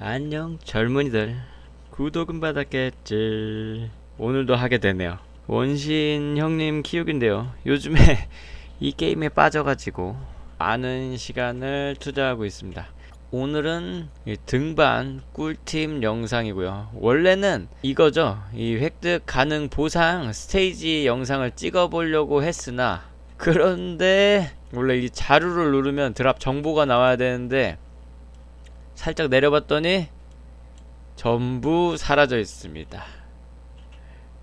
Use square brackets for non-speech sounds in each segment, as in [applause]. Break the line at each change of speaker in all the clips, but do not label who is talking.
안녕 젊은이들. 구독은 받았겠지. 오늘도 하게 되네요. 원신 형님 키우기인데요. 요즘에 [laughs] 이 게임에 빠져가지고 많은 시간을 투자하고 있습니다. 오늘은 이 등반 꿀팁 영상이고요. 원래는 이거죠. 이 획득 가능 보상 스테이지 영상을 찍어 보려고 했으나 그런데 원래 이 자루를 누르면 드랍 정보가 나와야 되는데 살짝 내려봤더니 전부 사라져 있습니다.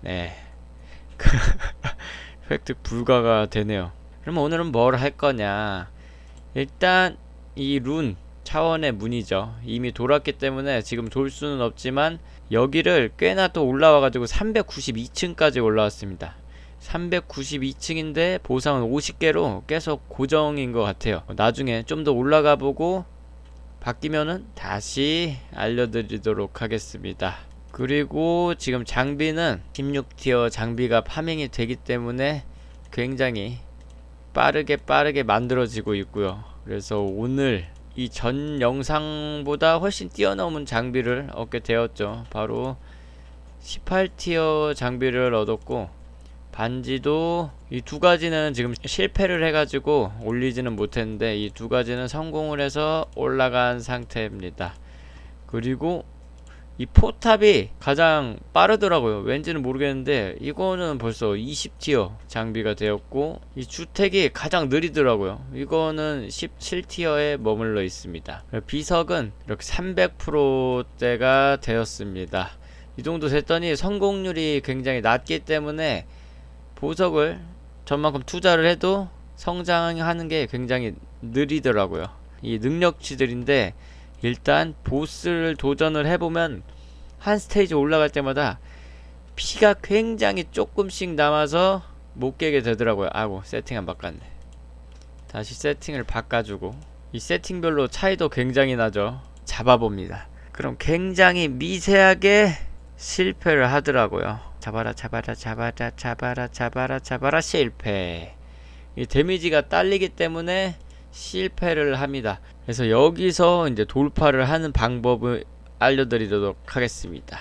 네. [laughs] 획득 불가가 되네요. 그럼 오늘은 뭘 할 거냐? 일단 이 룬 차원의 문이죠. 이미 돌았기 때문에 지금 돌 수는 없지만 여기를 꽤나 또 올라와가지고 392층까지 올라왔습니다. 392층인데 보상은 50개로 계속 고정인 것 같아요. 나중에 좀 더 올라가 보고 바뀌면은 다시 알려드리도록 하겠습니다. 그리고 지금 장비는 16티어 장비가 파밍이 되기 때문에 굉장히 빠르게 빠르게 만들어지고 있고요. 그래서 오늘 이 전 영상보다 훨씬 뛰어넘은 장비를 얻게 되었죠. 바로 18티어 장비를 얻었고 반지도 이 두 가지는 지금 실패를 해가지고 올리지는 못했는데 이 두 가지는 성공을 해서 올라간 상태입니다. 그리고 이 포탑이 가장 빠르더라고요. 왠지는 모르겠는데 이거는 벌써 20티어 장비가 되었고 이 주택이 가장 느리더라고요. 이거는 17티어에 머물러 있습니다. 비석은 이렇게 300%대가 되었습니다. 이 정도 됐더니 성공률이 굉장히 낮기 때문에 보석을 저만큼 투자를 해도 성장하는 게 굉장히 느리더라고요. 이 능력치들인데 일단 보스를 도전을 해보면 한 스테이지 올라갈 때마다 피가 굉장히 조금씩 남아서 못 깨게 되더라고요. 아이고 세팅 안 바꿨네. 다시 세팅을 바꿔주고 이 세팅별로 차이도 굉장히 나죠. 잡아봅니다. 그럼 굉장히 미세하게 실패를 하더라고요. 잡아라 잡아라 잡아라 잡아라 잡아라 잡아라 실패. 이 데미지가 딸리기 때문에 실패를 합니다. 그래서 여기서 이제 돌파를 하는 방법을 알려드리도록 하겠습니다.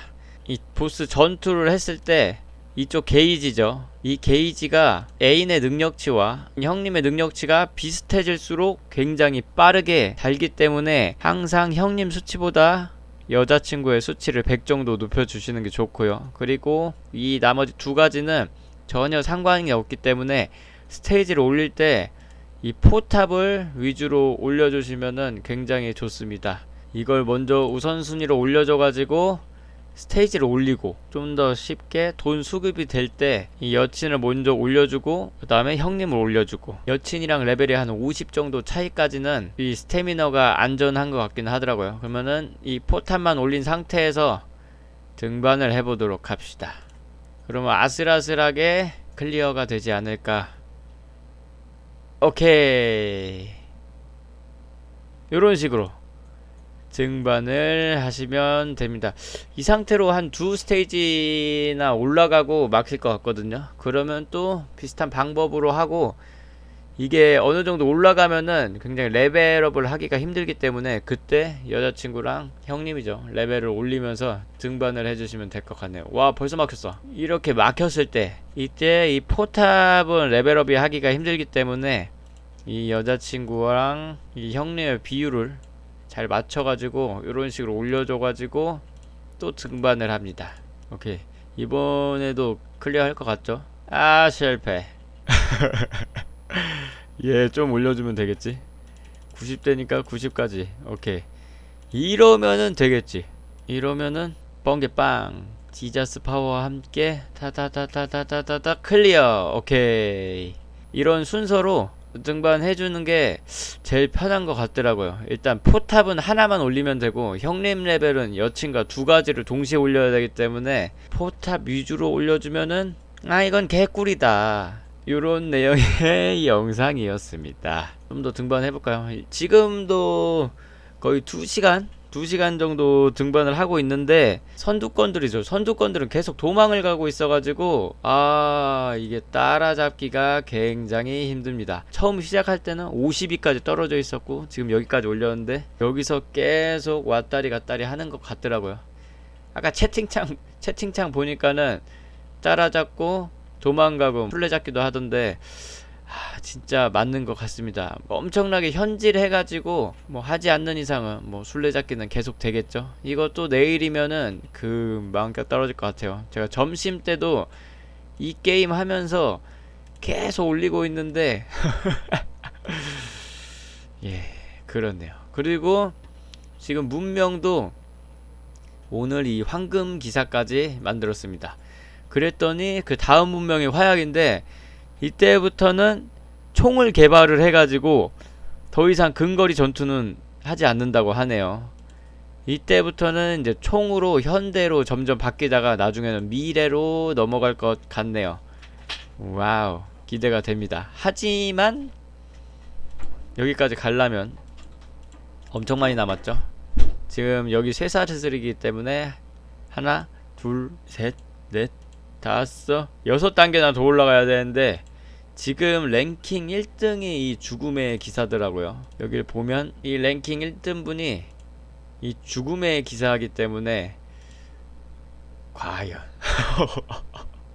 이 보스 전투를 했을 때 이쪽 게이지죠. 이 게이지가 애인의 능력치와 형님의 능력치가 비슷해질수록 굉장히 빠르게 달기 때문에 항상 형님 수치보다 여자친구의 수치를 100 정도 높여주시는 게 좋고요. 그리고 이 나머지 두 가지는 전혀 상관이 없기 때문에 스테이지를 올릴 때 이 포탑을 위주로 올려주시면은 굉장히 좋습니다. 이걸 먼저 우선순위로 올려줘가지고 스테이지를 올리고 좀 더 쉽게 돈 수급이 될 때 이 여친을 먼저 올려주고 그 다음에 형님을 올려주고 여친이랑 레벨이 한 50 정도 차이까지는 이 스태미너가 안전한 것 같긴 하더라고요. 그러면은 이 포탄만 올린 상태에서 등반을 해보도록 합시다. 그러면 아슬아슬하게 클리어가 되지 않을까? 오케이. 요런 식으로 등반을 하시면 됩니다. 이 상태로 한 두 스테이지나 올라가고 막힐 것 같거든요. 그러면 또 비슷한 방법으로 하고 이게 어느 정도 올라가면은 굉장히 레벨업을 하기가 힘들기 때문에 그때 여자친구랑 형님이죠. 레벨을 올리면서 등반을 해주시면 될 것 같네요. 와, 벌써 막혔어. 이렇게 막혔을 때, 이때 이 포탑은 레벨업이 하기가 힘들기 때문에 이 여자친구랑 이 형님의 비율을 잘 맞춰가지고 이런 식으로 올려줘가지고 또 등반을 합니다. 오케이 이번에도 클리어 할 것 같죠? 아 실패. 얘 [laughs] 좀 올려주면 되겠지? 90대니까 90까지. 오케이 이러면은 되겠지. 이러면은 뻥개빵 디자스 파워와 함께 타타타타타타타 클리어. 오케이 이런 순서로 등반 해주는 게 제일 편한 것 같더라고요. 일단 포탑은 하나만 올리면 되고 형님 레벨은 여친과 두 가지를 동시에 올려야 되기 때문에 포탑 위주로 올려주면은 아 이건 개꿀이다. 요런 [laughs] 내용의 영상이었습니다. 좀 더 등반 해볼까요? 지금도 거의 2시간? 2시간 정도 등반을 하고 있는데 선두권들이죠. 선두권들은 계속 도망을 가고 있어가지고 아 이게 따라잡기가 굉장히 힘듭니다. 처음 시작할 때는 50위까지 떨어져 있었고 지금 여기까지 올렸는데 여기서 계속 왔다리 갔다리 하는 것 같더라고요. 아까 채팅창 채팅창 보니까는 따라잡고 도망가고 술래잡기도 하던데 아, 진짜 맞는 것 같습니다. 뭐 엄청나게 현질해가지고 뭐 하지 않는 이상은 뭐 술래잡기는 계속 되겠죠. 이것도 내일이면은 그 마음껏 떨어질 것 같아요. 제가 점심 때도 이 게임 하면서 계속 올리고 있는데 [laughs] 예 그렇네요. 그리고 지금 문명도 오늘 이 황금 기사까지 만들었습니다. 그랬더니 그 다음 문명이 화약인데 이때부터는 총을 개발을 해가지고 더 이상 근거리 전투는 하지 않는다고 하네요. 이때부터는 이제 총으로 현대로 점점 바뀌다가 나중에는 미래로 넘어갈 것 같네요. 와우, 기대가 됩니다. 하지만 여기까지 가려면 엄청 많이 남았죠. 지금 여기 쇠사슬이기 때문에 하나, 둘, 셋, 넷, 다섯, 여섯 단계나 더 올라가야 되는데 지금 랭킹 1등이 이 죽음의 기사더라고요. 여기를 보면 이 랭킹 1등 분이 이 죽음의 기사이기 때문에 과연.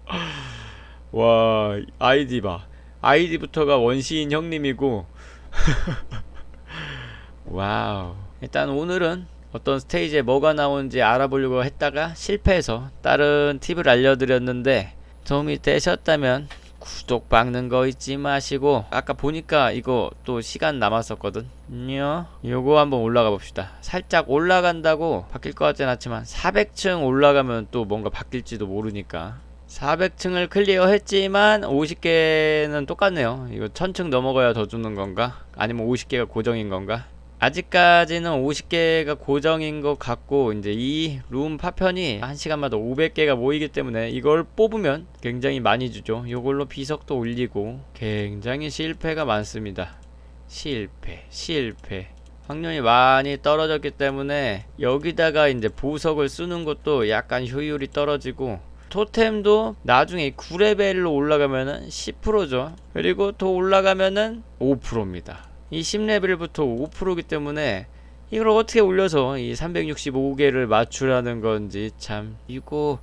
[laughs] 와 아이디 봐. 아이디부터가 원시인 형님이고. [laughs] 와우. 일단 오늘은 어떤 스테이지에 뭐가 나오는지 알아보려고 했다가 실패해서 다른 팁을 알려드렸는데 도움이 되셨다면 구독 박는 거 잊지 마시고 아까 보니까 이거 또 시간 남았었거든요 요거 한번 올라가 봅시다. 살짝 올라간다고 바뀔 것 같진 않지만 400층 올라가면 또 뭔가 바뀔지도 모르니까. 400층을 클리어 했지만 50개는 똑같네요. 이거 1000층 넘어가야 더 주는 건가? 아니면 50개가 고정인 건가 아직까지는 50개가 고정인 것 같고 이제 이 룸 파편이 한 시간마다 500개가 모이기 때문에 이걸 뽑으면 굉장히 많이 주죠. 이걸로 비석도 올리고 굉장히 실패가 많습니다. 실패, 실패. 확률이 많이 떨어졌기 때문에 여기다가 이제 보석을 쓰는 것도 약간 효율이 떨어지고 토템도 나중에 9레벨로 올라가면은 10%죠. 그리고 더 올라가면은 5%입니다. 이 10레벨부터 5%이기 때문에 이걸 어떻게 올려서 이 365개를 맞추라는 건지 참 이거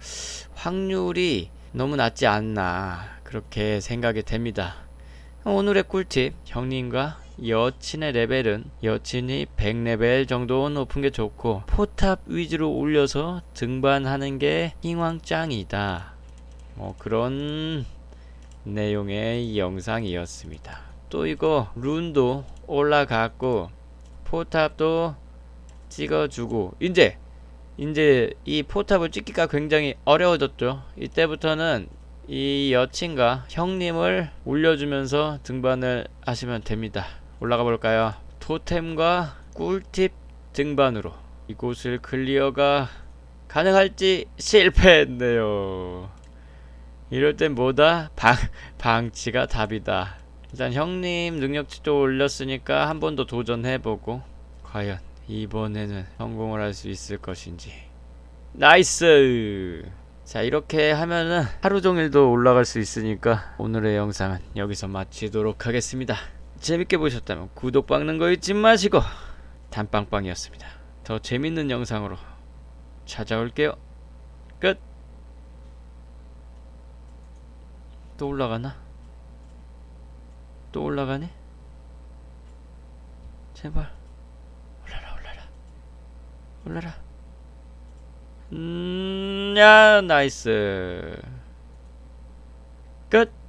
확률이 너무 낮지 않나 그렇게 생각이 됩니다. 오늘의 꿀팁 형님과 여친의 레벨은 여친이 100레벨 정도 높은 게 좋고 포탑 위주로 올려서 등반하는 게 킹왕짱이다. 뭐 그런 내용의 영상이었습니다. 또 이거 룬도 올라갔고 포탑도 찍어주고 이제 이제 이 포탑을 찍기가 굉장히 어려워졌죠. 이때부터는 이 여친과 형님을 올려주면서 등반을 하시면 됩니다. 올라가 볼까요? 토템과 꿀팁 등반으로 이곳을 클리어가 가능할지 실패했네요. 이럴 땐 뭐다? 방, 방치가 답이다. 일단 형님 능력치도 올렸으니까 한 번 더 도전해보고 과연 이번에는 성공을 할 수 있을 것인지. 나이스! 자 이렇게 하면은 하루 종일도 올라갈 수 있으니까 오늘의 영상은 여기서 마치도록 하겠습니다. 재밌게 보셨다면 구독 박는 거 잊지 마시고 단빵빵이었습니다. 더 재밌는 영상으로 찾아올게요. 끝! 또 올라가나? 또 올라가네? 제발. 올라라 올라라. 올라라. 음, 야 나이스. 끝